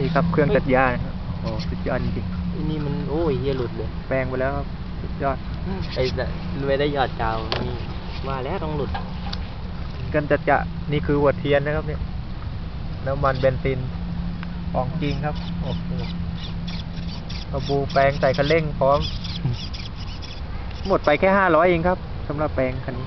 นี่ครับเครื่องตัดหญ้านะครับโอ้สุดยอดจริงอันนี้มันโอ้ยเฮียหลุดเลยๆแปลงไปแล้วครับสุดยอดไอ้น่ะไม่ได้ยอดกาวนี่ว่าแล้วต้องหลุดกันจะจะนี่คือหัวเทียนนะครับเนี่ยน้ำมันเบนซินของจริงครับโอ้โหเอาบูแปลงใส่คันเร่งพร้อม หมดไปแค่ห้าร้อยเองครับสำหรับแปลงคันนี้